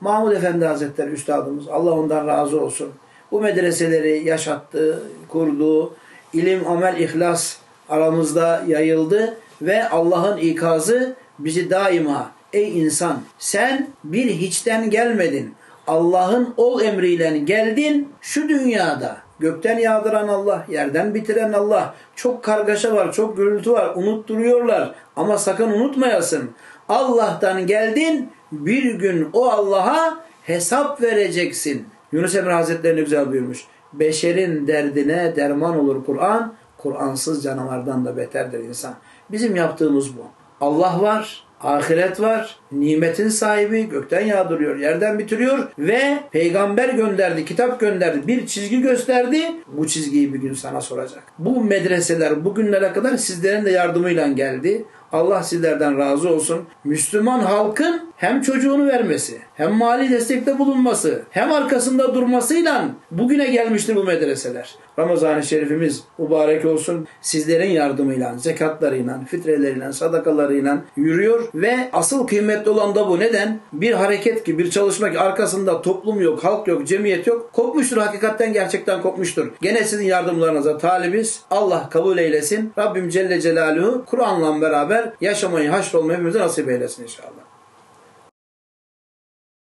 Mahmud Efendi Hazretleri Üstadımız Allah ondan razı olsun. Bu medreseleri yaşattı, kurdu. ilim, amel, ihlas aramızda yayıldı ve Allah'ın ikazı bizi daima ey insan sen bir hiçten gelmedin. Allah'ın ol emriyle geldin şu dünyada. Gökten yağdıran Allah, yerden bitiren Allah. Çok kargaşa var, çok gürültü var. Unutturuyorlar. Ama sakın unutmayasın. Allah'tan geldin, bir gün o Allah'a hesap vereceksin. Yunus Emre Hazretleri güzel buyurmuş. Beşerin derdine derman olur Kur'an. Kur'ansız canavardan da beterdir insan. Bizim yaptığımız bu. Allah var, ahiret var, nimetin sahibi gökten yağdırıyor, yerden bitiriyor ve peygamber gönderdi, kitap gönderdi, bir çizgi gösterdi. Bu çizgiyi bir gün sana soracak. Bu medreseler bugünlere kadar sizlerin de yardımıyla geldi. Allah sizlerden razı olsun. Müslüman halkın hem çocuğunu vermesi, hem mali destekte bulunması, hem arkasında durmasıyla bugüne gelmiştir bu medreseler. Ramazan-ı Şerifimiz mübarek olsun. Sizlerin yardımıyla, zekatlarıyla, fitreleriyle, sadakalarıyla yürüyor ve asıl kıymetli olan da bu. Neden? Bir hareket ki, bir çalışma ki arkasında toplum yok, halk yok, cemiyet yok. Kopmuştur hakikaten gerçekten kopmuştur. Gene sizin yardımlarınıza talibiz. Allah kabul eylesin. Rabbim Celle Celaluhu Kur'an'la beraber yaşamayı, haşrolmayı hepimize nasip eylesin inşallah.